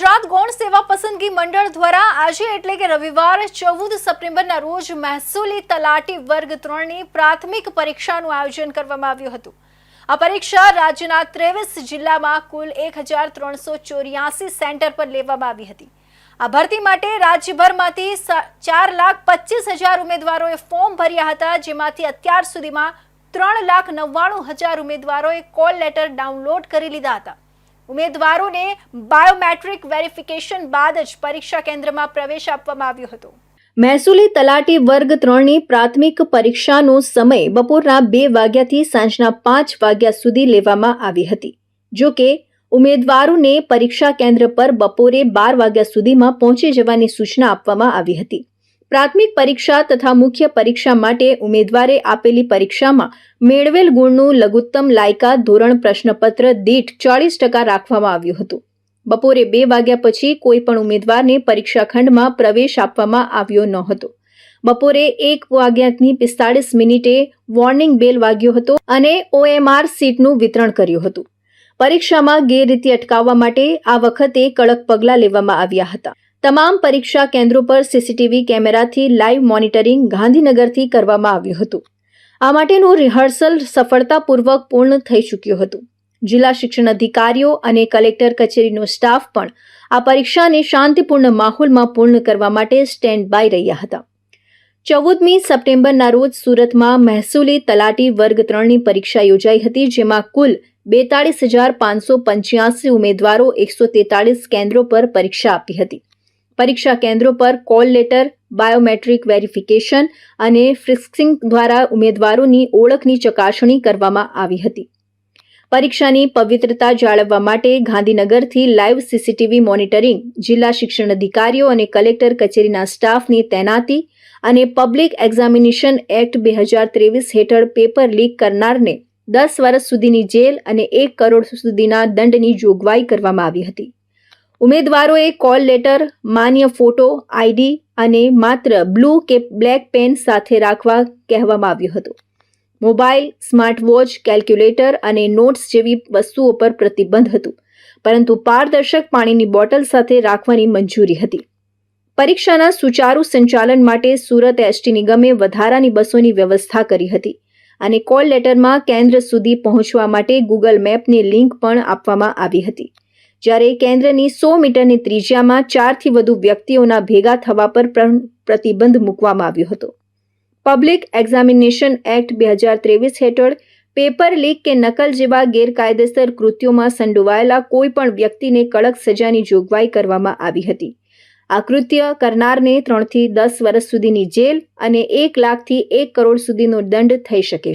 ગુજરાત ગૌણ સેવા પસંદગી મંડળ દ્વારા આજે એટલે કે રવિવાર ચૌદ સપ્ટેમ્બરના રોજ મહેસૂલી તલાટી વર્ગ ત્રણની પ્રાથમિક પરીક્ષાનું આયોજન કરવામાં આવ્યું હતું. આ પરીક્ષા રાજ્યના ત્રેવીસ જિલ્લામાં કુલ એક સેન્ટર પર લેવામાં આવી હતી. આ ભરતી માટે રાજ્યભરમાંથી ચાર લાખ પચીસ હજાર ઉમેદવારોએ ફોર્મ ભર્યા હતા, જેમાંથી અત્યાર સુધીમાં ત્રણ લાખ નવ્વાણું હજાર ઉમેદવારોએ કોલ લેટર ડાઉનલોડ કરી લીધા હતા. ઉમેદવારોને બાયોમેટ્રિક વેરિફિકેશન બાદ જ પરીક્ષા કેન્દ્રમાં પ્રવેશ આપવામાં આવ્યો હતો. મહેસૂલી તલાટી વર્ગ ત્રણની પ્રાથમિક પરીક્ષાનો સમય બપોરના બે વાગ્યાથી સાંજના પાંચ વાગ્યા સુધી લેવામાં આવી હતી. જો કે ઉમેદવારોને પરીક્ષા કેન્દ્ર પર બપોરે બાર વાગ્યા સુધીમાં પહોંચી જવાની સૂચના આપવામાં આવી હતી. પ્રાથમિક પરીક્ષા તથા મુખ્ય પરીક્ષા માટે ઉમેદવારે આપેલી પરીક્ષામાં મેળવેલ ગુણનું લઘુત્તમ લાયકાત ધોરણ પ્રશ્નપત્ર દીઠ ચાળીસ ટકા રાખવામાં આવ્યું હતું. બપોરે બે વાગ્યા પછી કોઈ પણ ઉમેદવારને પરીક્ષા ખંડમાં પ્રવેશ આપવામાં આવ્યો ન હતો. બપોરે એક વાગ્યાની પિસ્તાળીસ મિનિટે વોર્નિંગ બેલ વાગ્યો હતો અને ઓએમઆર સીટનું વિતરણ કર્યું હતું. પરીક્ષામાં ગેરરીતિ અટકાવવા માટે આ વખતે કડક પગલાં લેવામાં આવ્યા હતા. તમામ પરીક્ષા કેન્દ્રો પર સીસીટીવી કેમેરાથી લાઈવ મોનિટરિંગ ગાંધીનગરથી કરવામાં આવ્યું હતું. આ માટેનું રિહર્સલ સફળતાપૂર્વક પૂર્ણ થઈ ચૂક્યું હતું. જિલ્લા શિક્ષણ અધિકારીઓ અને કલેક્ટર કચેરીનો સ્ટાફ પણ આ પરીક્ષાને શાંતિપૂર્ણ માહોલમાં પૂર્ણ કરવા માટે સ્ટેન્ડ બાય રહ્યા હતા. ચૌદમી સપ્ટેમ્બરના રોજ સુરતમાં મહેસૂલી તલાટી વર્ગ ત્રણની પરીક્ષા યોજાઈ હતી, જેમાં કુલ બેતાળીસ હજાર પાંચસો પંચ્યાસી ઉમેદવારો એકસો તેતાળીસ કેન્દ્રો પર પરીક્ષા આપી હતી. પરીક્ષા કેન્દ્રો પર કોલ લેટર, બાયોમેટ્રિક વેરિફિકેશન અને ફ્રિસ્કિંગ દ્વારા ઉમેદવારોની ઓળખની ચકાસણી કરવામાં આવી હતી. પરીક્ષાની પવિત્રતા જાળવવા માટે ગાંધીનગરથી લાઈવ સીસીટીવી મોનિટરિંગ જિલ્લા શિક્ષણ અધિકારીઓ અને કલેક્ટર કચેરીના સ્ટાફની તૈનાતી અને પબ્લિક એક્ઝામિનેશન એક્ટ બે હજાર ત્રેવીસ હેઠળ પેપર લીક કરનારને દસ વર્ષ સુધીની જેલ અને એક કરોડ સુધીના દંડની જોગવાઈ કરવામાં આવી હતી. ઉમેદવારોએ કોલ લેટર, માન્ય ફોટો, આઈડી અને માત્ર બ્લુ કે બ્લેક પેન સાથે રાખવા કહેવામાં આવ્યું હતું. મોબાઈલ સ્માર્ટ વોચ કેલ્ક્યુલેટર અને નોટ્સ જેવી વસ્તુઓ પર પ્રતિબંધ હતું, પરંતુ પારદર્શક પાણીની બોટલ સાથે રાખવાની મંજૂરી હતી. પરીક્ષાના સુચારુ સંચાલન માટે સુરત એસટી નિગમે વધારાની બસોની વ્યવસ્થા કરી હતી અને કોલ લેટરમાં કેન્દ્ર સુધી પહોંચવા માટે ગૂગલ મેપની લિંક પણ આપવામાં આવી હતી. જ્યારે કેન્દ્રની સો મીટરની ત્રિજ્યામાં ચારથી વધુ વ્યક્તિઓના ભેગા થવા પર પ્રતિબંધ મૂકવામાં આવ્યો હતો. પબ્લિક એક્ઝામિનેશન એક્ટ બે હજાર ત્રેવીસ હેઠળ પેપર લીક કે નકલ જેવા ગેરકાયદેસર કૃત્યોમાં સંડોવાયેલા કોઈ પણ વ્યક્તિને કડક સજાની જોગવાઈ કરવામાં આવી હતી. આ કૃત્ય કરનારને ત્રણથી દસ વર્ષ સુધીની જેલ અને એક લાખથી એક કરોડ સુધીનો દંડ થઈ શકે છે.